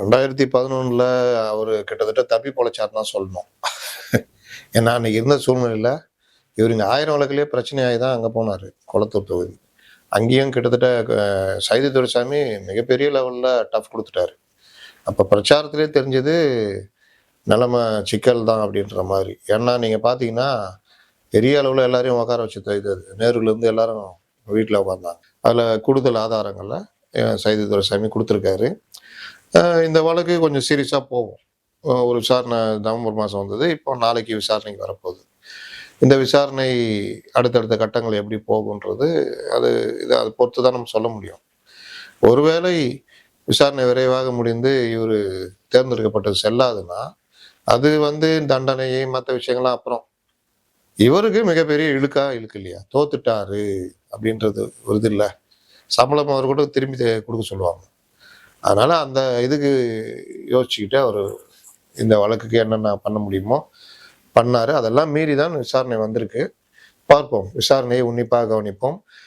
ரெண்டாயிரத்தி பதினொன்றில் அவர் கிட்டத்தட்ட தப்பி பொழைச்சார் தான் சொல்லணும். ஏன்னா அன்றைக்கி இருந்த சூழ்நிலையில் இவர் இங்கே ஆயிரம் வழக்கிலே பிரச்சனையாகி தான் அங்கே போனார் குளத்தூர் தொகுதி. அங்கேயும் கிட்டத்தட்ட சைதி துரைசாமி மிகப்பெரிய லெவலில் டஃப் கொடுத்துட்டாரு. அப்போ பிரச்சாரத்திலே தெரிஞ்சது நிலமை சிக்கல் தான் அப்படின்ற மாதிரி. ஏன்னா நீங்கள் பார்த்தீங்கன்னா பெரிய அளவில் எல்லாரையும் உட்கார வச்சு தைத்தது நேருலேருந்து எல்லாரும் வீட்டில் உட்காந்தாங்க அதில் கூடுதல் ஆதாரங்களில் சைதி துரைசாமி கொடுத்துருக்காரு. இந்த வழக்கு கொஞ்சம் சீரியஸாக போகும். ஒரு விசாரணை நவம்பர் மாதம் வந்தது. இப்போ நாளைக்கு விசாரணைக்கு வரப்போகுது. இந்த விசாரணை அடுத்தடுத்த கட்டங்கள் எப்படி போகுன்றது அது இதை அதை பொறுத்து தான் நம்ம சொல்ல முடியும். ஒருவேளை விசாரணை விரைவாக முடிந்து இவர் தேர்ந்தெடுக்கப்பட்டது செல்லாதுன்னா அது வந்து தண்டனையை மற்ற விஷயங்கள்லாம் அப்புறம். இவருக்கு மிகப்பெரிய இழுக்கா இழுக்கு இல்லையா? தோத்துட்டாரு அப்படின்றது ஒரு இது இல்லை. சம்பளம் அவர் கூட திரும்பி கொடுக்க சொல்லுவாங்க. அதனால் அந்த இதுக்கு யோசிச்சுக்கிட்டு அவர் இந்த வழக்குக்கு என்னென்ன பண்ண முடியுமோ பண்ணார். அதெல்லாம் மீறி தான் விசாரணை வந்திருக்கு. பார்ப்போம். விசாரணையை உன்னிப்பாக கவனிப்போம்.